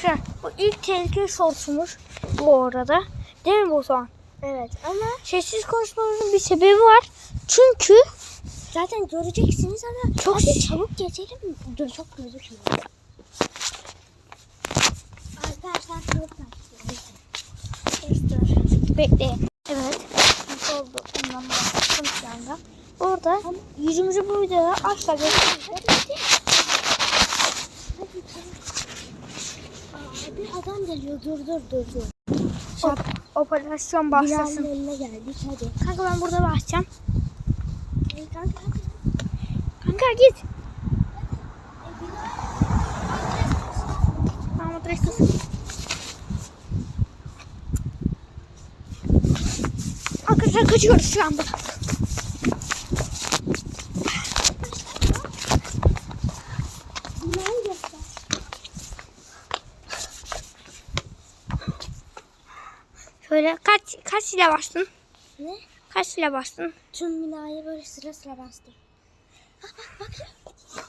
Arkadaşlar bu ilk tehlikeli shortsumuz bu arada. Değil mi Batuhan? Evet ama Sessiz konuşmamızın bir sebebi var. Çünkü zaten göreceksiniz ama Çok hadi çabuk geçelim. Dur çok gözükmüyor. Arkadaşlar başlıyor. bekleyin. Evet. Oldu? Ondan baktım şu anda. Orada yüzümüzü bu videoya asla göstermeyeceğiz. Hadi çabuk. Aa, bir adam geliyor. Dur dur dur dur. Op- operasyon başlasın. önüne geldik hadi. Kanka ben burada başlayacağım. Hey, kanka hadi. Kanka git. Tamam sus. Arkadaşlar kaçıyoruz şu. Binayı Şöyle kaç kaç ile bastın? Ne? Kaç ile bastın? Tüm binayı böyle sıra sıra bastım. Bak bak bak.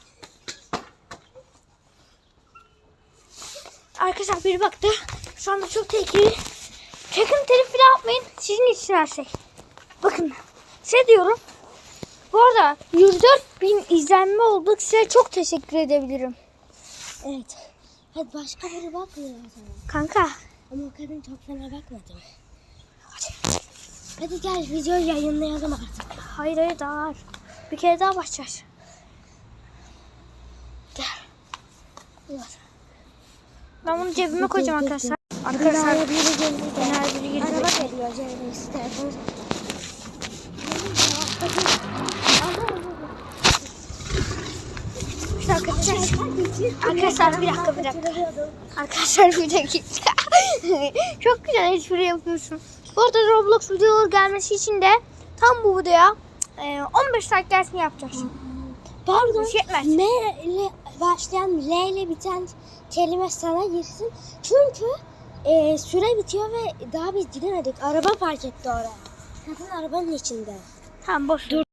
Arkadaşlar biri baktı. Şu anda çok tehlikeli. Sakın telif bile yapmayın. Sizin için her şey. Bakın. Size diyorum. Bu arada 104 bin izlenme olduk. Size çok teşekkür edebilirim. Evet. Hadi başka biri bakmıyor o zaman. Kanka. Ama o kadın çok fena bakmadı. Hadi. Hadi gel videoyu yayınlayalım artık. Hayır hayır daha var. Bir kere daha başlayacağız. Gel. Dur. Ben bunu cebime koyacağım arkadaşlar. Arkadaşlar Binaya biri geldi. Binaya biri girdi. Araba geliyor. Telefonu İşte arkadaşlar. Arkadaşlar bir dakika bir dakika. Arkadaşlar bir dakika. Çok güzel espri yapıyorsun. Bu arada Roblox videoları gelmesi için de tam bu videoya e, 15 like gelsin yapacağız. Pardon. Yetmez. M ile başlayan L ile biten kelime sana girsin. Çünkü e, süre bitiyor ve daha biz gidemedik. Araba park etti oraya. Kadın arabanın içinde. Tamam boş ver.